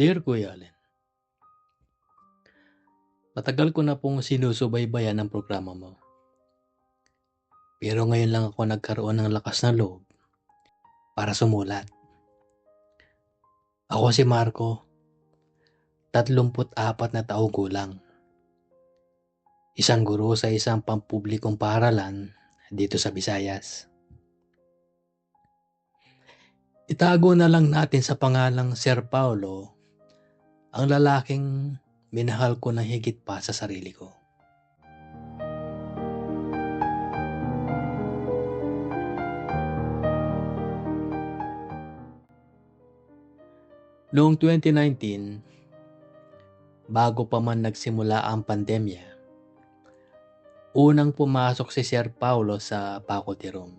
Dear Kuya Allen, Matagal ko na pong sinusubaybayan ang programa mo. Pero ngayon lang ako nagkaroon ng lakas na loob para sumulat. Ako si Marco, 34 na taong gulang. Isang guro sa isang pampublikong paaralan dito sa Visayas. Itago na lang natin sa pangalang Sir Paulo ang lalaking minahal ko na higit pa sa sarili ko. Noong 2019, bago pa man nagsimula ang pandemya, unang pumasok si Sir Paulo sa faculty room.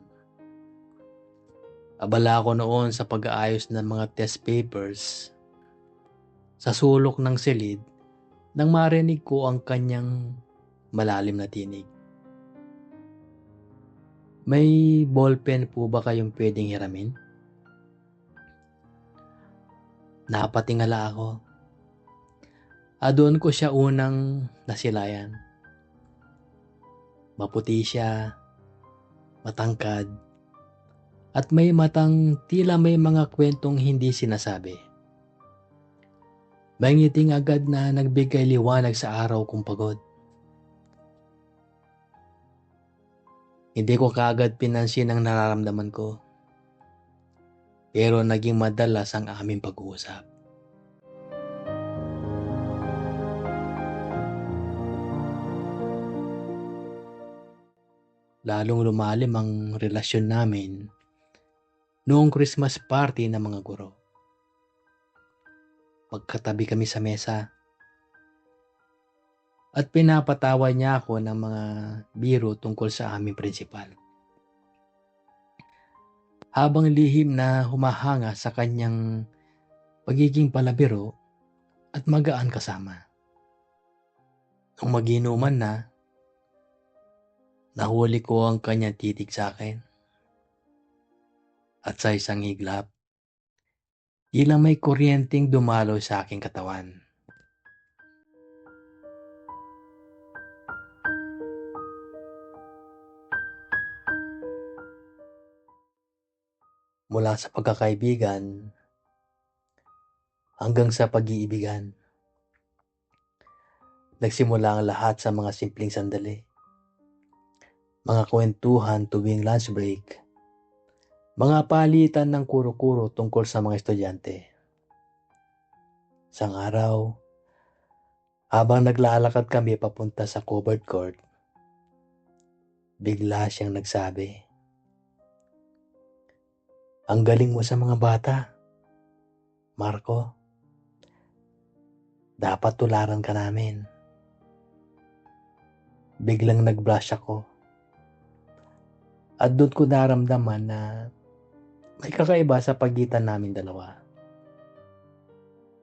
Abala ako noon sa pag-aayos ng mga test papers. Sa sulok ng silid, nang marinig ko ang kanyang malalim na tinig. May ballpen po ba kayong pwedeng hiramin? Napatingala ako. Adon ko siya unang nasilayan. Maputi siya, matangkad, at may matang tila may mga kwentong hindi sinasabi. May ngiting agad na nagbigay liwanag sa araw kong pagod. Hindi ko kaagad pinansin ang nararamdaman ko. Pero naging madalas ang aming pag-uusap. Lalong lumalim ang relasyon namin noong Christmas party ng mga guro. Magkatabi kami sa mesa. At pinapatawa niya ako ng mga biro tungkol sa aming prinsipal. Habang lihim na humahanga sa kanyang pagiging palabiro at magaan kasama. Nung maginuman na, nahuli ko ang kanyang titig sa akin. At sa isang iglap, Tila may kuryenteng dumalo sa aking katawan. Mula sa pagkakaibigan hanggang sa pag-iibigan. Nagsimula ang lahat sa mga simpleng sandali. Mga kwentuhan tuwing lunch break mga palitan ng kuro-kuro tungkol sa mga estudyante. Isang araw, habang naglalakad kami papunta sa covered court, bigla siyang nagsabi, Ang galing mo sa mga bata, Marco. Dapat tularan ka namin. Biglang nag-blush ako. At doon ko naramdaman na may kakaiba sa pagitan namin dalawa.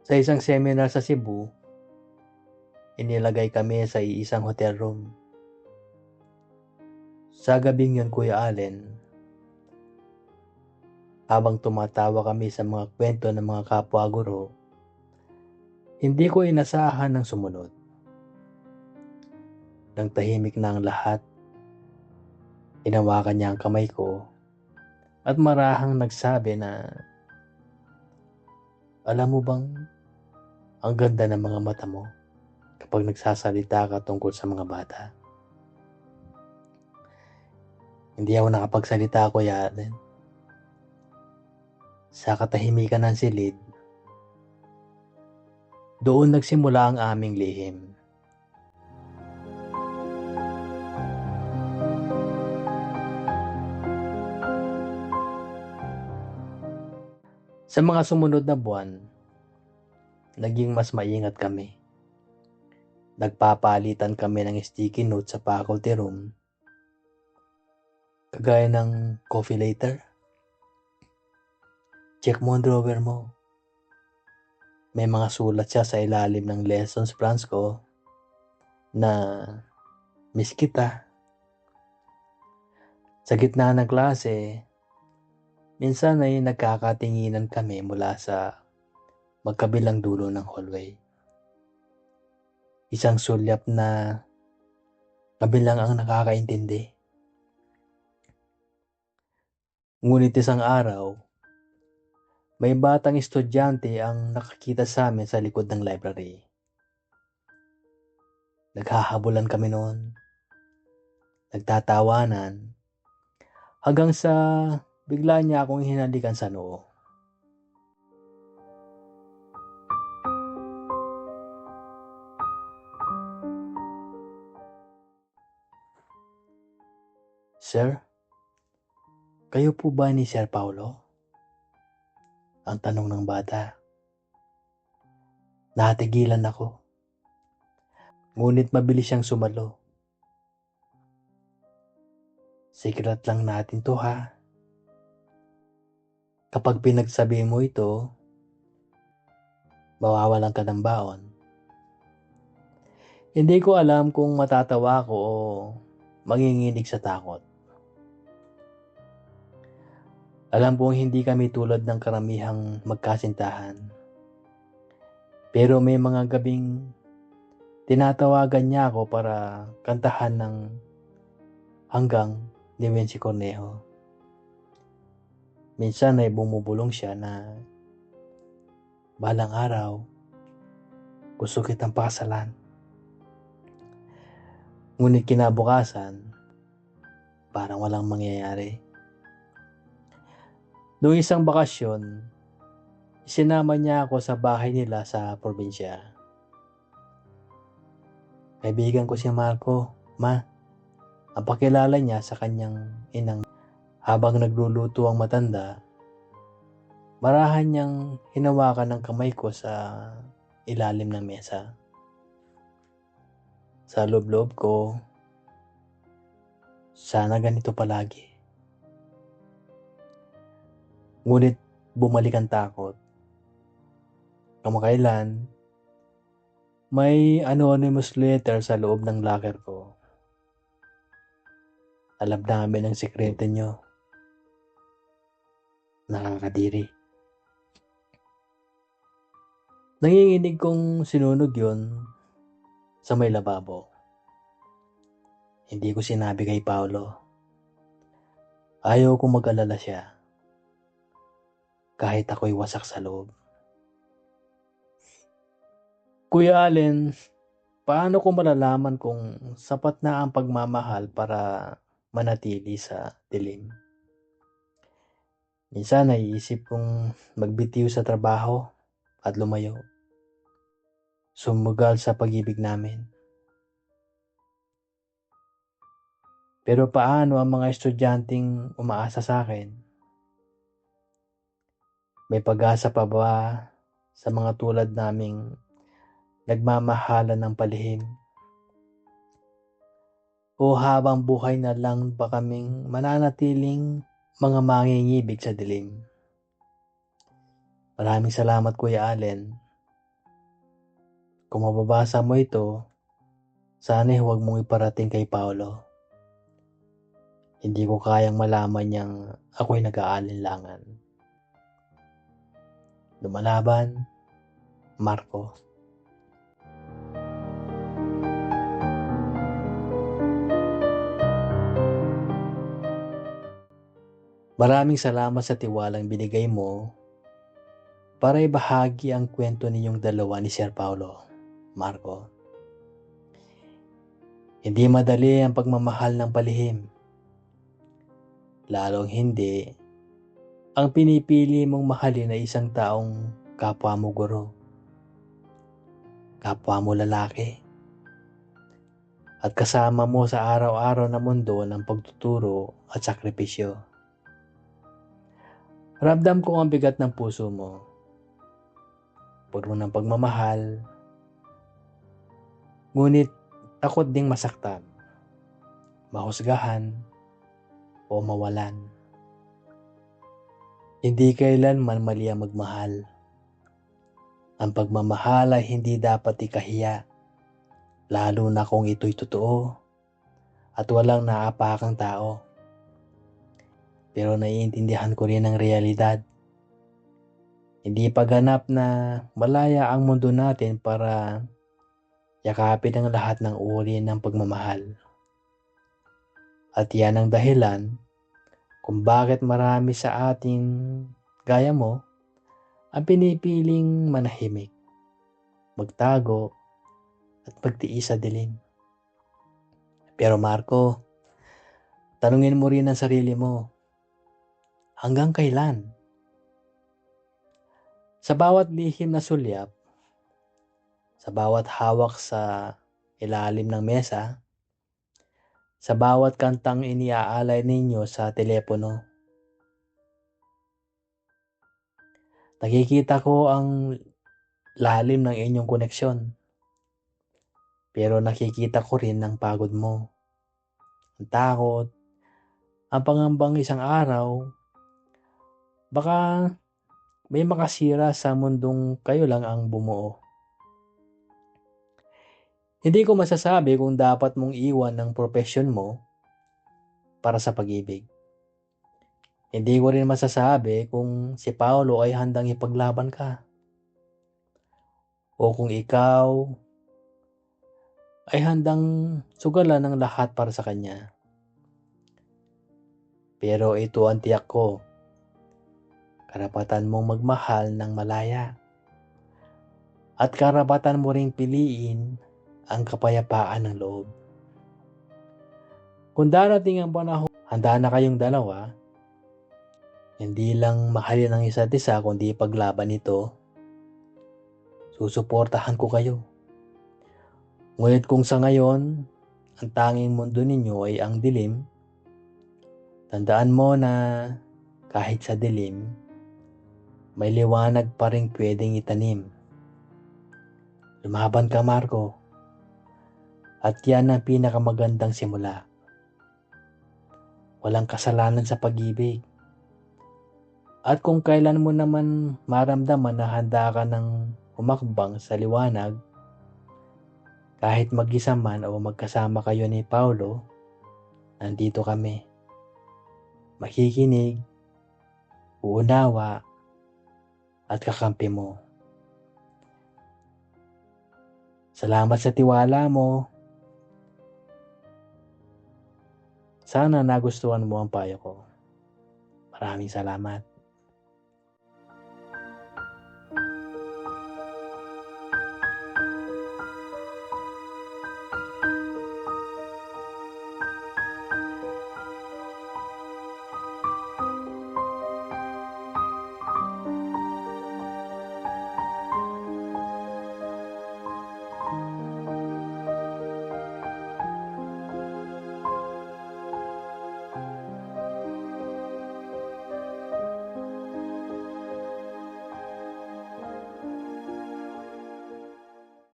Sa isang seminar sa Cebu, inilagay kami sa isang hotel room. Sa gabing yun, Kuya Allen, habang tumatawa kami sa mga kwento ng mga kapwa-guro, hindi ko inasahan ng sumunod. Nang tahimik na ang lahat, inawakan niya ang kamay ko at marahang nagsabi na, alam mo bang ang ganda ng mga mata mo kapag nagsasalita ka tungkol sa mga bata? Hindi ako nakapagsalita, Kuya Allen. Sa katahimikan ng silid, doon nagsimula ang aming lihim. Sa mga sumunod na buwan, naging mas maingat kami. Nagpapalitan kami ng sticky note sa faculty room. Kagaya ng coffee later. Check mo ang drawer mo. May mga sulat siya sa ilalim ng lessons plans ko na miss kita. Sa gitna ng klase, Minsan ay nagkakatinginan kami mula sa magkabilang dulo ng hallway. Isang sulyap na kabilang ang nakakaintindi. Ngunit isang araw, may batang estudyante ang nakakita sa amin sa likod ng library. Naghahabulan kami noon. Nagtatawanan. Hanggang sa bigla niya akong hinalikan sa noo. Sir, kayo po ba ni Sir Paulo? Ang tanong ng bata. Natigilan ako. Ngunit mabilis siyang sumalo. Secret lang natin to ha. Kapag pinagsabi mo ito, mawawalan ka ng baon. Hindi ko alam kung matatawa ko o manginginig sa takot. Alam kong hindi kami tulad ng karamihang magkasintahan. Pero may mga gabing tinatawagan niya ako para kantahan ng hanggang Wency Cornejo. Minsan ay bumubulong siya na balang araw gusto kitang pakasalan. Ngunit kinabukasan, parang walang mangyayari. Noong isang bakasyon, sinama niya ako sa bahay nila sa probinsya. Kaibigan ko si Marco, ma. Ang pakilala niya sa kanyang inang habang nagluluto ang matanda, marahan niyang hinawakan ng kamay ko sa ilalim ng mesa. Sa loob-loob ko, sana ganito palagi. Ngunit bumalik ang takot. Kamakailan, may anonymous letter sa loob ng locker ko. Alam namin ang sekreto nyo. Nakakadiri. Nanginginig kong sinunog yon sa may lababo. Hindi ko sinabi kay Paolo. Ayaw kong mag-alala siya kahit ako'y wasak sa loob. Kuya Allen, paano ko malalaman kung sapat na ang pagmamahal para manatili sa dilim? Minsan naiisip kong magbitiw sa trabaho at lumayo. Sumugal sa pag-ibig namin. Pero paano ang mga estudyanteng umaasa sa akin? May pag-asa pa ba sa mga tulad naming nagmamahalan ng palihim? O habang buhay na lang ba kaming mananatiling mga mangingibig sa dilim? Maraming salamat Kuya Allen. Kung mababasa mo ito, sana huwag mong iparating kay Paolo. Hindi ko kayang malaman niyang ako'y nag-aalinlangan. Lumalaban, Marco. Maraming salamat sa tiwalang binigay mo para ibahagi ang kwento ninyong dalawa ni Sir Paulo, Marco. Hindi madali ang pagmamahal ng palihim. Lalong hindi ang pinipili mong mahalin ay isang taong kapwa mo guro, kapwa mo lalaki, at kasama mo sa araw-araw na mundo ng pagtuturo at sakripisyo. Ramdam ko ang bigat ng puso mo. Puro ng pagmamahal. Ngunit takot ding masaktan, mahusgahan, o mawalan. Hindi kailanman mali ang magmahal. Ang pagmamahal ay hindi dapat ikahiya, lalo na kung ito'y totoo at walang naapakang tao. Pero naiintindihan ko rin ang realidad. Hindi paghanap na malaya ang mundo natin para yakapin ang lahat ng uri ng pagmamahal. At yan ang dahilan kung bakit marami sa ating gaya mo ang pinipiling manahimik, magtago, at magtiis sa dilim. Pero Marco, tanungin mo rin ang sarili mo, hanggang kailan? Sa bawat lihim na sulyap, sa bawat hawak sa ilalim ng mesa, sa bawat kantang iniaalay ninyo sa telepono, nakikita ko ang lalim ng inyong koneksyon. Pero nakikita ko rin ang pagod mo, ang takot, ang pangambang isang araw, baka may makasira sa mundong kayo lang ang bumuo. Hindi ko masasabi kung dapat mong iwan ng profesyon mo para sa pag-ibig. Hindi ko rin masasabi kung si Paolo ay handang ipaglaban ka. O kung ikaw ay handang sugalan ng lahat para sa kanya. Pero ito ang tiyak ko. Karapatan mong magmahal ng malaya. At karapatan mo ring piliin ang kapayapaan ng loob. Kung darating ang panahon, handa na kayong dalawa, hindi lang mahalin ang isa't isa kundi paglaban ito, susuportahan ko kayo. Ngunit kung sa ngayon, ang tanging mundo ninyo ay ang dilim, tandaan mo na kahit sa dilim, may liwanag pa rin pwedeng itanim. Lumaban ka, Marco. At yan ang pinakamagandang simula. Walang kasalanan sa pag-ibig. At kung kailan mo naman maramdaman na handa ka ng humakbang sa liwanag, kahit mag-isa man o magkasama kayo ni Paulo, nandito kami. Makikinig, uunawa, at kakampi mo. Salamat sa tiwala mo. Sana nagustuhan mo ang payo ko. Maraming salamat.